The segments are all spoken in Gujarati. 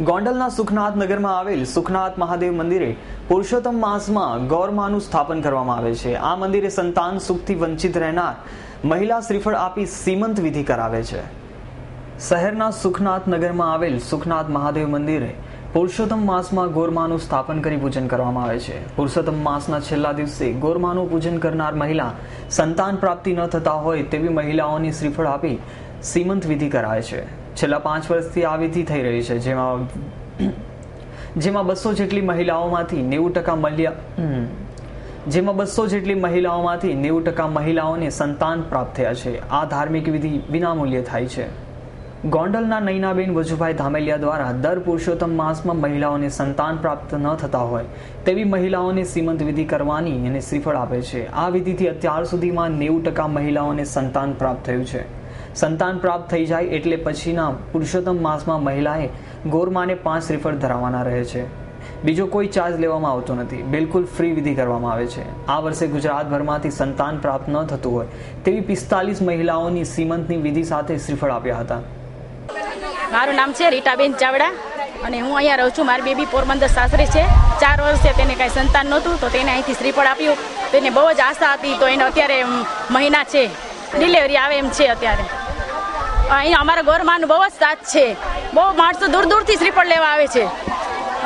ગોંડલના સુખનાથ નગરમાં આવેલ સુખનાથ મહાદેવ મંદિરે પુરુષોત્તમ માસમાં ગૌરમાનું સ્થાપન કરવામાં આવે છે. આ મંદિરે સંતાન સુખથી વંચિત રહેનાર મહિલા શ્રીફળ આપી સીમંત વિધિ કરાવે છે. શહેરના સુખનાથ નગરમાં આવેલ સુખનાથ મહાદેવ મંદિરે પુરુષોત્તમ માસમાં ગોરમાનું સ્થાપન કરી પૂજન કરવામાં આવે છે. પુરુષોત્તમ માસના છેલ્લા દિવસે ગોરમાનું પૂજન કરનાર મહિલા સંતાન પ્રાપ્તિ ન થતા હોય તેવી મહિલાઓની શ્રીફળ આપી સીમંત વિધિ કરાય છે. છેલ્લા પાંચ વર્ષથી આ વિધિ થઈ રહી છે. જેમાં જેમાં બસો જેટલી મહિલાઓમાંથી નેવું ટકા મલ્ય જેમાં બસો જેટલી મહિલાઓમાંથી નેવું ટકા મહિલાઓને સંતાન પ્રાપ્ત થયા છે. આ ધાર્મિક વિધિ વિનામૂલ્યે થાય છે. ગોંડલના નૈનાબેન વજુભાઈ ધામેલિયા દ્વારા દર પુરુષોત્તમ માસમાં મહિલાઓને સંતાન પ્રાપ્ત ન થતા હોય, તેવી મહિલાઓને સીમંત વિધિ કરવાની અને શ્રીફળ આપે છે. આ વિધિથી અત્યાર સુધીમાં નેવું ટકા મહિલાઓને સંતાન પ્રાપ્ત થયું છે. સંતાન પ્રાપ્ત થઈ જાય એટલે પછીના પુરુષોત્તમ માસમાં મહિલાએ ગોરમાને પાંચ શ્રીફળ ધરાવવાના રહે છે. બીજો કોઈ ચાર્જ લેવામાં આવતો નથી. બિલકુલ ફ્રી વિધિ કરવામાં આવે છે. આ વર્ષે ગુજરાતભરમાંથી સંતાન પ્રાપ્ત ન થતું હોય, તેવી પિસ્તાલીસ મહિલાઓની સીમંતની વિધિ સાથે શ્રીફળ આપ્યા હતા. મારું નામ છે રીટાબેન ચાવડા અને હું અહીંયા રહું છું. મારી બેબી પોરબંદર સાસરી છે. ચાર વર્ષે તેને કાંઈ સંતાન નહોતું, તો તેને અહીંથી શ્રીફળ આપ્યું. તેને બહુ જ આશા હતી, તો એને અત્યારે મહિના છે. ડિલિવરી આવે એમ છે અત્યારે. અહીંયા અમારા ગોરમાનું બહુ જ સાથ છે. બહુ માણસો દૂર દૂરથી શ્રીફળ લેવા આવે છે.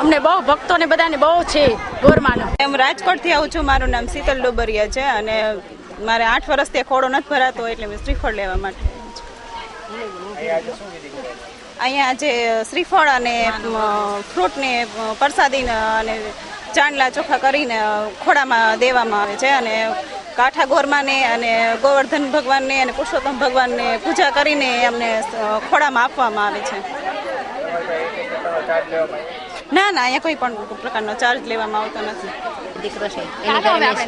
અમને બહુ ભક્તો ને બધાને બહુ છે ગોરમાનો હું રાજકોટથી આવું છું. મારું નામ શીતલ ડોબરિયા છે અને મારે આઠ વર્ષથી ખોડો નથી ભરાતો, એટલે મેં શ્રીફળ લેવા માટે. અહીંયા જે શ્રીફળ અને ફ્રૂટને પ્રસાદી અને ચાંદલા ચોખા કરીને ખોડામાં દેવામાં આવે છે અને કાઠા ગોરમાને અને ગોવર્ધન ભગવાનને અને પુરુષોત્તમ ભગવાનને પૂજા કરીને અમને ખોડામાં આપવામાં આવે છે. ના ના અહીંયા કોઈ પણ પ્રકારનો ચાર્જ લેવામાં આવતો નથી. દીકરો છે.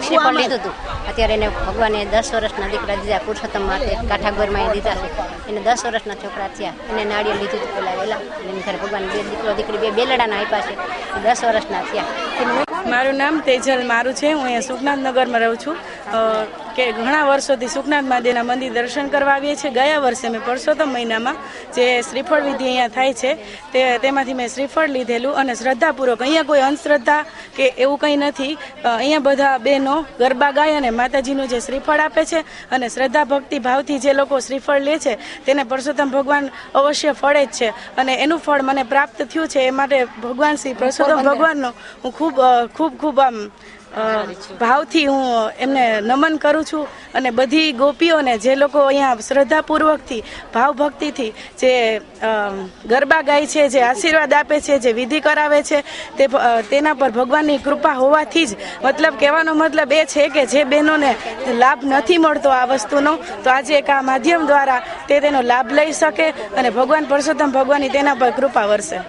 શ્રીફળ લીધું હતું અત્યારે એને ભગવાને દસ વર્ષના દીકરા દીધા પુરુષોત્તમ માટે કાઠાગોરમાં દીધા છે. એને દસ વર્ષના છોકરા થયા. એને નાળિયેર લીધું હતું પેલા વહેલા. એની ઘરે ભગવાન બે દીકરો દીકરી બે બેલડાના આપ્યા છે. એ દસ વર્ષના થયા. મારું નામ તેજલ મારું છે. હું અહીંયા સુખનાથ નગરમાં રહું છું. કે ઘણા વર્ષોથી સુખનાથ મહાદેવના મંદિર દર્શન કરવા આવીએ છીએ. ગયા વર્ષે મેં પરસોત્તમ મહિનામાં જે શ્રીફળ વિધિ અહીંયા થાય છે તે તેમાંથી મેં શ્રીફળ લીધેલું અને શ્રદ્ધાપૂર્વક અહીંયા કોઈ અંધશ્રદ્ધા કે એવું કંઈ નથી. અહીંયા બધા બહેનો ગરબા ગાય અને માતાજીનું જે શ્રીફળ આપે છે અને શ્રદ્ધા ભક્તિ ભાવથી જે લોકો શ્રીફળ લે છે તેને પરસોત્તમ ભગવાન અવશ્ય ફળે જ છે. અને એનું ફળ મને પ્રાપ્ત થયું છે એ માટે ભગવાન શ્રી પરસોત્તમ ભગવાનનો હું ખૂબ ખૂબ ખૂબ આમ ભાવથી હું એમને નમન કરું છું અને બધી ગોપીઓને જે લોકો અહીંયા શ્રદ્ધાપૂર્વકથી, ભાવભક્તિથી જે ગરબા ગાય છે, જે આશીર્વાદ આપે છે, જે વિધિ કરાવે છે, તે તેના પર ભગવાનની કૃપા હોવાથી જ મતલબ કહેવાનો મતલબ એ છે કે જે બહેનોને લાભ નથી મળતો આ વસ્તુનો, તો આજે એક આ માધ્યમ દ્વારા તે તેનો લાભ લઈ શકે અને ભગવાન પરસોત્તમ ભગવાનની તેના પર કૃપા વરસે.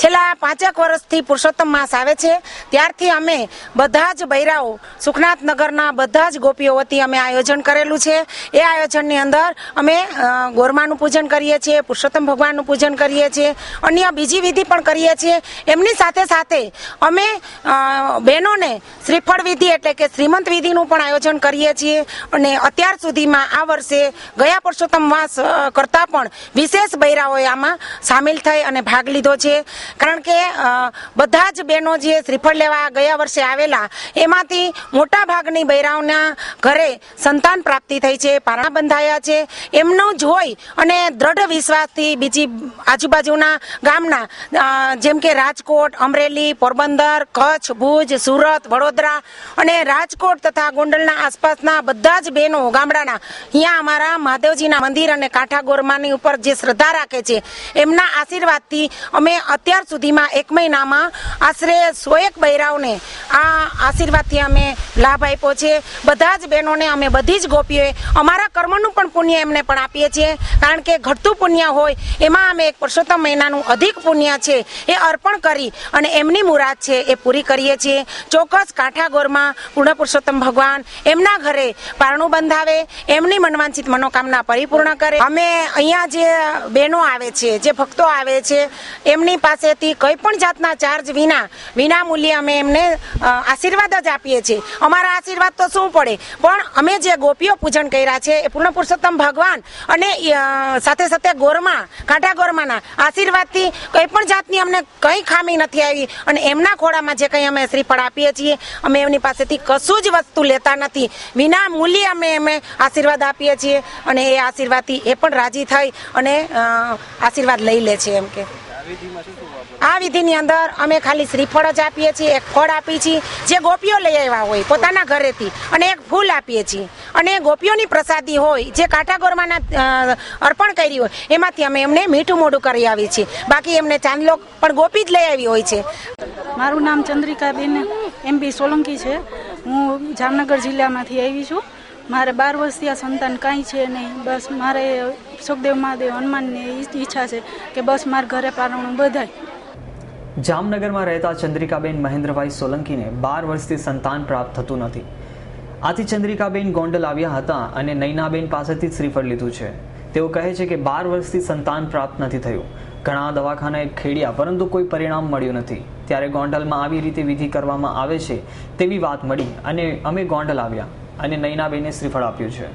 છેલ્લા પાંચેક વર્ષથી પુરુષોત્તમ માસ આવે છે. ત્યારથી અમે બધા જ બૈરાઓ સુખનાથ નગરના બધા જ ગોપીઓ વતી અમે આયોજન કરેલું છે. એ આયોજનની અંદર અમે ગોરમાનું પૂજન કરીએ છીએ, પુરુષોત્તમ ભગવાનનું પૂજન કરીએ છીએ, અન્ય બીજી વિધિ પણ કરીએ છીએ. એમની સાથે સાથે અમે બહેનોને શ્રીફળ વિધિ એટલે કે શ્રીમંત વિધિનું પણ આયોજન કરીએ છીએ. અને અત્યાર સુધીમાં આ વર્ષે ગયા પુરુષોત્તમ માસ કરતાં પણ વિશેષ બૈરાઓએ આમાં સામેલ થઈ અને ભાગ લીધો છે. કારણ કે બધા જ બહેનો જે શ્રીફળ લેવા ગયા વર્ષે આવેલા, એમાંથી મોટા ભાગની બૈરાઓના ઘરે સંતાન પ્રાપ્તિ થઈ છે, પારણા બંધાયા છે. એમનું જોઈ અને દ્રઢ વિશ્વાસથી બીજી આજુબાજુના ગામના જેમ કે રાજકોટ, અમરેલી, પોરબંદર, કચ્છ, ભુજ, સુરત, વડોદરા અને રાજકોટ તથા ગોંડલના આસપાસના બધા જ બહેનો ગામડાના, અહીંયા અમારા મહાદેવજીના મંદિર અને કાંઠા ગોરમાની ઉપર જે શ્રદ્ધા રાખે છે, એમના આશીર્વાદથી અમે અત્યાર સુધીમાં એક મહિનામાં આશરે સો એક બૈરાઓને આ આશીર્વાદથી અમે લાભ આપ્યો છે. બધા જ બહેનોને અમે બધી જ ગોપીઓએ અમારા કર્મનું પણ પુણ્ય એમને પણ આપીએ છીએ. કારણ કે ઘટતું પુણ્ય હોય, એમાં અમે એક પુરુષોત્તમ મહિનાનું અધિક પુણ્ય છે એ અર્પણ કરી અને એમની મુરાદ છે એ પૂરી કરીએ છીએ. ચોક્કસ કાંઠાગોરમાં પૂર્ણ પુરુષોત્તમ ભગવાન એમના ઘરે પારણું બંધાવે, એમની મનવાંછિત મનોકામના પરિપૂર્ણ કરે. અમે અહીંયા જે બહેનો આવે છે, જે ભક્તો આવે છે, એમની પાસેથી કંઈ પણ જાતના ચાર્જ વિના વિના મૂલ્યે અમે એમને આશીર્વાદ જ આપીએ છીએ. અમારા આશીર્વાદ તો શું પડે? પણ અમે જે ગોપીઓ પૂજન કર્યા છે, એ પૂર્ણ પુરુષોત્તમ ભગવાન અને સાથે સાથે ગોરમા કાંઠા ગોરમાના આશીર્વાદથી કંઈ પણ જાતની અમને કંઈ ખામી નથી આવી અને એમના ખોળામાં જે કંઈ અમે શ્રીફળ આપીએ છીએ, અમે એમની પાસેથી કશું જ વસ્તુ લેતા નથી. વિના મૂલ્યે અમે અમે આશીર્વાદ આપીએ છીએ અને એ આશીર્વાદથી એ પણ રાજી થઈ અને આશીર્વાદ લઈ લે છે એમ કે. આ વિધિની અંદર અમે ખાલી શ્રીફળ જ આપીએ છીએ, એક ફળ આપીએ છીએ. જે ગોપીઓ લઈ આવ્યા હોય, પોતાના ઘરેથી, અને એક ફૂલ આપીએ છીએ. અને ગોપીઓની પ્રસાદી હોય, જે કાંટાગોરમાંના અર્પણ કરી હોય, એમાંથી અમે એમને મીઠું મોઢું કરી આવીએ છીએ. બાકી એમને ચાંદલો પણ ગોપી જ લઈ આવી હોય છે. મારું નામ ચંદ્રિકાબેન એમબી સોલંકી છે. હું જામનગર જિલ્લામાંથી આવી છું. મારે બાર વર્ષથી આ સંતાન કાંઈ છે નહીં. બસ મારે સુખદેવ મહાદેવ હનુમાનની ઈચ્છા છે કે બસ મારા ઘરે પારણું બધાય. જામનગરમાં રહેતા ચંદ્રિકાબેન મહેન્દ્રભાઈ સોલંકીને બાર વર્ષથી સંતાન પ્રાપ્ત થતું નથી. આથી ચંદ્રિકાબેન ગોંડલ આવ્યા હતા અને નૈનાબેન પાસેથી શ્રીફળ લીધું છે. તેઓ કહે છે કે બાર વર્ષથી સંતાન પ્રાપ્ત નથી થયું. ઘણા દવાખાનાએ ખેડ્યા, પરંતુ કોઈ પરિણામ મળ્યું નથી. ત્યારે ગોંડલમાં આવી રીતે વિધિ કરવામાં આવે છે તેવી વાત મળી અને અમે ગોંડલ આવ્યા અને નૈનાબેને શ્રીફળ આપ્યું છે.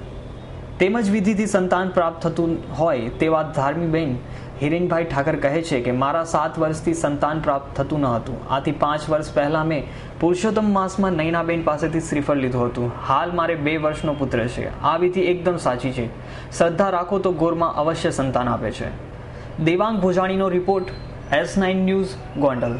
તેમજ વિધિથી સંતાન પ્રાપ્ત થતું હોય તેવા ધાર્મીબેન હિરેનભાઈ ઠાકર કહે છે કે, મારા સાત વર્ષથી સંતાન પ્રાપ્ત થતું ન હતું. આથી પાંચ વર્ષ પહેલાં મેં પુરુષોત્તમ માસમાં નૈનાબેન પાસેથી શ્રીફળ લીધું હતું. હાલ મારે બે વર્ષનો પુત્ર છે. આ વિધિ એકદમ સાચી છે. શ્રદ્ધા રાખો તો ગોરમાં અવશ્ય સંતાન આપે છે. Devang ભુજાણીનો report S nine news Gondal.